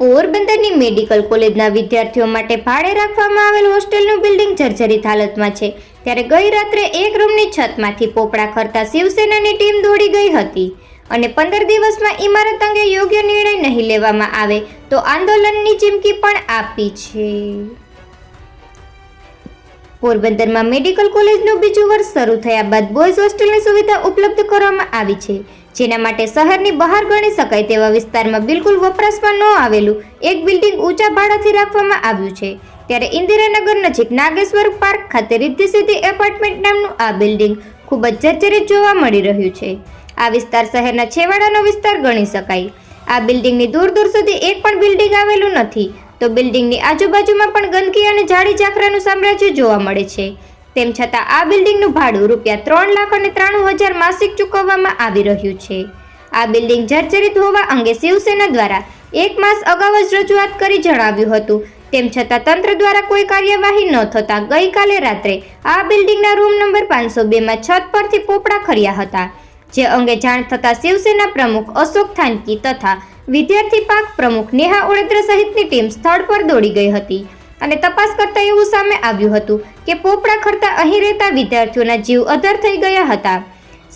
પોરબંદરની મેડિકલ કોલેજના વિદ્યાર્થીઓ માટે ભાડે રાખવામાં આવેલ હોસ્ટેલનું બિલ્ડિંગ જર્જરિત હાલતમાં છે. ત્યારે ગઈ રાત્રે એક રૂમની છતમાંથી પોપડા ખરતા શિવસેનાની ટીમ દોડી ગઈ હતી અને પંદર દિવસમાં ઇમારત અંગે યોગ્ય નિર્ણય નહીં લેવામાં આવે તો આંદોલનની ચીમકી પણ આપી છે. પોરબંદરમાં મેડિકલ કોલેજનું બીજું વર્ષ શરૂ થયા બાદ બોયઝ હોસ્ટેલની સુવિધા ઉપલબ્ધ કરવામાં આવી છે. જેના માટે શહેરની બહાર ગણી શકાય તેવા વિસ્તારમાં બિલકુલ વપરાશમાં ન આવેલું એક બિલ્ડિંગ ઊંચા ભાડાથી રાખવામાં આવ્યું છે. ત્યારે ઇન્દિરાનગર નજીક નાગેશ્વર પાર્ક ખાતે રિદ્ધિ સિદ્ધિ એપાર્ટમેન્ટ નામનું આ બિલ્ડિંગ ખૂબ જ જર્જરિત જોવા મળી રહ્યું છે. આ વિસ્તાર શહેરના છેવાડાનો વિસ્તાર ગણી શકાય. આ બિલ્ડિંગની દૂર દૂર સુધી એક પણ બિલ્ડિંગ આવેલું નથી. તો બિલ્ડિંગની આજુબાજુમાં પણ ગંદકી અને જાડી ઝાકરાનું સામ્રાજ્ય જોવા મળે છે. તેમ છતાં આ બિલ્ડિંગનું ભાડું રૂપિયા ત્રણ લાખ અને ત્રાણું હજાર માસિક ચૂકવવામાં આવી રહ્યું છે. આ બિલ્ડિંગ જર્જરિત હોવા અંગે શિવસેના દ્વારા એક માસ અગાઉ જ રજૂઆત કરી જણાવ્યું હતું. તેમ છતાં તંત્ર દ્વારા કોઈ કાર્યવાહી ન થતાં ગઈકાલે રાત્રે આ બિલ્ડિંગના રૂમ નંબર પાંચસો બેમાં છત પરથી પોપડા ખર્યા હતા. જે અંગે જાણ થતાં શિવસેના પ્રમુખ અશોક થાનકી તથા વિદ્યાર્થી પાક પ્રમુખ નેહા ઓળેદ્રા સહિતની ટીમ સ્થળ પર દોડી ગઈ હતી અને તપાસ કરતા એવું સામે આવ્યું હતું કે પોપડા ખરતા અહીં રહેતા વિદ્યાર્થીઓના જીવ અધર થઈ ગયા હતા.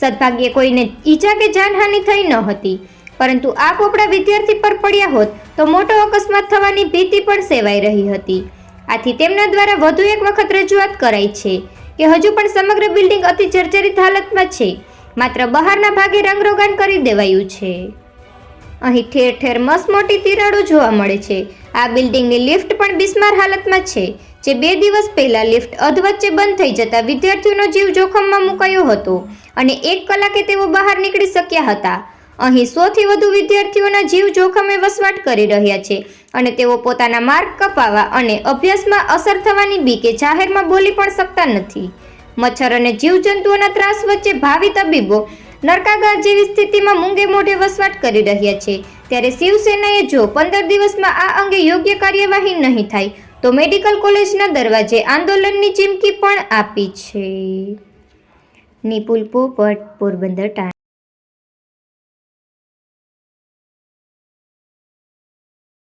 સદભાગ્યે કોઈને ઈજા કે જાનહાનિ થઈ ન હતી. પરંતુ આ પોપડા વિદ્યાર્થી પર પડ્યા હોત તો મોટો અકસ્માત થવાની ભીતિ પણ સેવાઈ રહી હતી. આથી તેમના દ્વારા વધુ એક વખત રજૂઆત કરાઈ છે કે હજુ પણ સમગ્ર બિલ્ડિંગ અતિ જર્જરિત હાલતમાં છે. માત્ર બહારના ભાગે રંગરોગાન કરી દેવાયું છે. અહીં ઠેર ઠેર મસમોટી તિરાડો જોવા મળે છે. આ બિલ્ડિંગની લિફ્ટ પણ બિસ્માર હાલતમાં છે, જે બે દિવસ પહેલા લિફ્ટ અધવચ્ચે બંધ થઈ જતા વિદ્યાર્થીઓનો જીવ જોખમમાં મુકાયો હતો અને એક કલાકે તેઓ બહાર નીકળી શક્યા હતા. અહીં સોથી વધુ વિદ્યાર્થીઓના જીવ જોખમે વસવાટ કરી રહ્યા છે અને તેઓ પોતાના માર્ગ કપાવા અને અભ્યાસમાં અસર થવાની બીકે જાહેરમાં બોલી પણ શકતા નથી. મચ્છર અને જીવજંતુઓના ત્રાસ વચ્ચે ભાવિ તબીબો નરકાગાર જેવી સ્થિતિમાં મૂંગે મોઢે વસવાટ કરી રહ્યા છે. ત્યારે શિવસેનાએ જો પંદર દિવસમાં આ અંગે યોગ્ય કાર્યવાહી નહીં થાય, તો મેડિકલ કોલેજના દરવાજે આંદોલનની ચીમકી પણ આપી છે. નિપુલ પોપટ, પોરબંદર ટાણ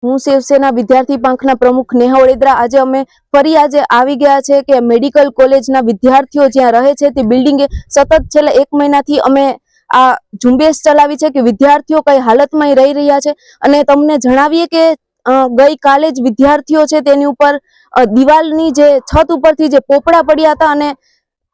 હું શિવસેના વિદ્યાર્થી પાંખના પ્રમુખ નેહા ઓળેદરા આજે અમે ફરી આજે આવી ગયા છે કે મેડિકલ કોલેજના વિદ્યાર્થીઓ જ્યાં રહે છે તે બિલ્ડિંગે સતત છેલ્લા એક મહિનાથી અમે આ ઝુંબેશ ચલાવી છે કે વિદ્યાર્થીઓ કઈ હાલતમાં રહી રહ્યા છે? અને તમને જણાવીએ કે ગઈકાલે જ વિદ્યાર્થીઓ છે તેની ઉપર દિવાલની જે છત ઉપરથી જે પોપડા પડ્યા હતા અને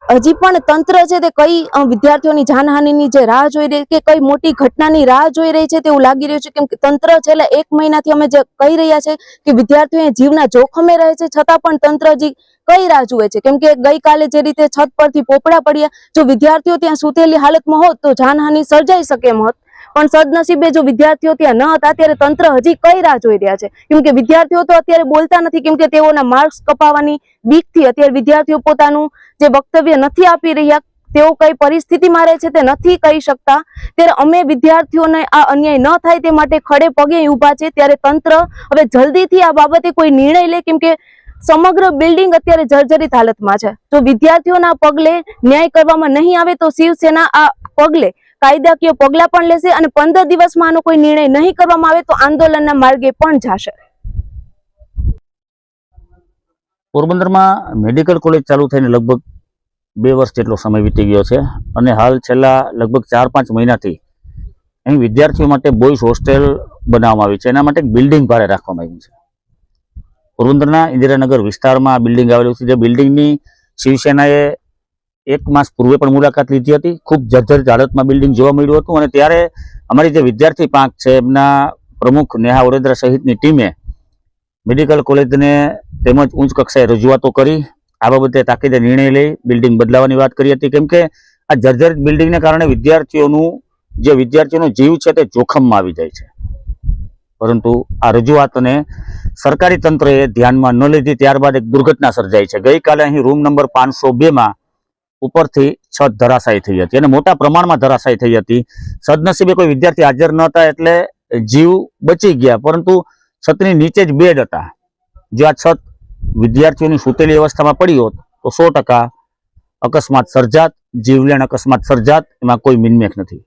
હજી પણ તંત્ર છે તે કઈ વિદ્યાર્થીઓની જાનહાનિની જે રાહ જોઈ રહી કે કઈ મોટી ઘટનાની રાહ જોઈ રહી છે તેવું લાગી રહ્યું છે, કેમ કે તંત્ર છેલ્લા એક મહિનાથી અમે જે કહી રહ્યા છે કે વિદ્યાર્થીઓ જીવના જોખમે રહે છે, છતાં પણ તંત્ર હજી કઈ રાહ જુએ છે? કેમ કે ગઈકાલે જે રીતે છત પરથી પોપડા પડ્યા, જો વિદ્યાર્થીઓ ત્યાં સૂતેલી હાલતમાં હોત તો જાનહાનિ સર્જાઈ શકે એમ હોત. પણ સદનસીબે જો વિદ્યાર્થીઓ ત્યાં ન હતા, ત્યારે તંત્ર હજી કઈ રાહ જોઈ રહ્યા છે? કેમ કે વિદ્યાર્થીઓ તો અત્યારે બોલતા નથી, કેમ કે તેઓના માર્ક્સ કપાવવાની બીકથી અત્યારે વિદ્યાર્થીઓ પોતાનું જે વક્તવ્ય નથી આપી રહ્યા, તેઓ કઈ પરિસ્થિતિમાં રહે છે તે નથી કહી શકતા. ત્યારે અમે વિદ્યાર્થીઓને આ અન્યાય ન થાય તે માટે ખડે પગે ઊભા છે, ત્યારે તંત્ર હવે જલ્દીથી આ બાબતે કોઈ નિર્ણય લે, કેમ કે સમગ્ર બિલ્ડિંગ અત્યારે જર્જરિત હાલતમાં છે. જો વિદ્યાર્થીઓના પગલે ન્યાય કરવામાં નહીં આવે તો શિવસેના આ પગલે કાયદાકીય પગલાં પણ લેશે અને પંદર દિવસમાં આનો કોઈ નિર્ણય નહીં કરવામાં આવે તો આંદોલનના માર્ગે પણ જશે. પોરબંદરમાં મેડિકલ કોલેજ ચાલુ થઈને લગભગ બે વર્ષ જેટલો સમય વીતી ગયો છે અને હાલ છેલ્લા લગભગ ચાર પાંચ મહિનાથી અહીં વિદ્યાર્થીઓ માટે બોયઝ હોસ્ટેલ બનાવવામાં આવી છે. એના માટે બિલ્ડિંગ ભાડે રાખવામાં આવ્યું છે. પોરબંદરના ઇન્દિરાનગર વિસ્તારમાં આ બિલ્ડિંગ આવેલું છે. જે બિલ્ડિંગની શિવસેનાએ એક માસ પૂર્વે પણ મુલાકાત લીધી હતી. ખૂબ જર્જરિત હાલતમાં બિલ્ડિંગ જોવા મળ્યું હતું અને ત્યારે અમારી જે વિદ્યાર્થી પાંખ છે, એમના પ્રમુખ નેહા વડોદરા સહિતની ટીમે મેડિકલ કોલેજને તેમજ ઉચ્ચ કક્ષાએ રજૂઆતો કરી. આ બાબતે તાકીદે નિર્ણય લઈ બિલ્ડિંગ બદલાવાની વાત કરી હતી. કેમ કે આ જર્જરિત બિલ્ડિંગને કારણે વિદ્યાર્થીઓનું, જે વિદ્યાર્થીઓનો જીવ છે તે જોખમમાં આવી જાય છે. પરંતુ આ રજૂઆતને સરકારી તંત્રએ ધ્યાનમાં ન લીધી. ત્યારબાદ એક દુર્ઘટના સર્જાઈ છે. ગઈકાલે અહીં રૂમ નંબર પાંચસો બેમાં ઉપરથી છત ધરાશાયી થઈ હતી અને મોટા પ્રમાણમાં ધરાશાયી થઈ હતી. સદનસીબે કોઈ વિદ્યાર્થી હાજર ન હતા એટલે જીવ બચી ગયા, પરંતુ છતની નીચે જ બેડ હતા. જો આ છત વિદ્યાર્થીઓની સૂતેલી અવસ્થામાં પડી હોત તો સો ટકા અકસ્માત સર્જાત, જીવલેણ અકસ્માત સર્જાત, એમાં કોઈ મિનમેક નથી.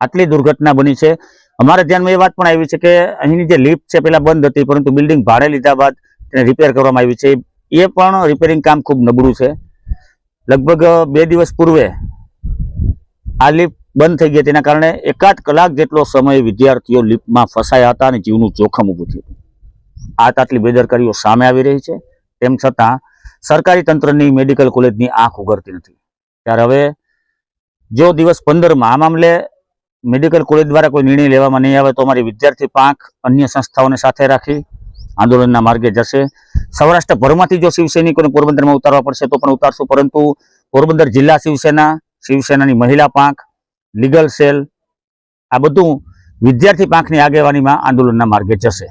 આટલી દુર્ઘટના બની છે. અમારા ધ્યાનમાં એ વાત પણ આવી છે કે અહીંની જે લિફ્ટ છે પેલા બંધ હતી, પરંતુ બિલ્ડિંગ ભાડે લીધા બાદ તેને રિપેર કરવામાં આવી છે. એ પણ રિપેરિંગ કામ ખૂબ નબળું છે. લગભગ બે દિવસ પૂર્વે આ લીપ બંધ થઈ ગઈ તેના કારણે એકાદ કલાક જેટલો સમય વિદ્યાર્થીઓ લિફ્ટમાં ફસાયા હતા અને જીવનું જોખમ ઊભું થયું. આ તાટલી બેદરકારીઓ સામે આવી રહી છે. તેમ છતાં સરકારી તંત્રની મેડિકલ કોલેજની આંખ ઉગરતી નથી. ત્યારે હવે જો દિવસ પંદરમાં આ મામલે મેડિકલ કોલેજ દ્વારા કોઈ નિર્ણય લેવામાં નહીં આવે તો અમારી વિદ્યાર્થી પાંખ અન્ય સંસ્થાઓને સાથે રાખી આંદોલનના માર્ગે જશે. સૌરાષ્ટ્રભરમાંથી જો શિવસૈનિકોને પોરબંદરમાં ઉતારવા પડશે તો પણ ઉતારશું, પરંતુ પોરબંદર જિલ્લા શિવસેના, શિવસેનાની મહિલા પાંખ, લીગલ સેલ, આ બધું વિદ્યાર્થી પાંખની આગેવાનીમાં આંદોલનના માર્ગે જશે.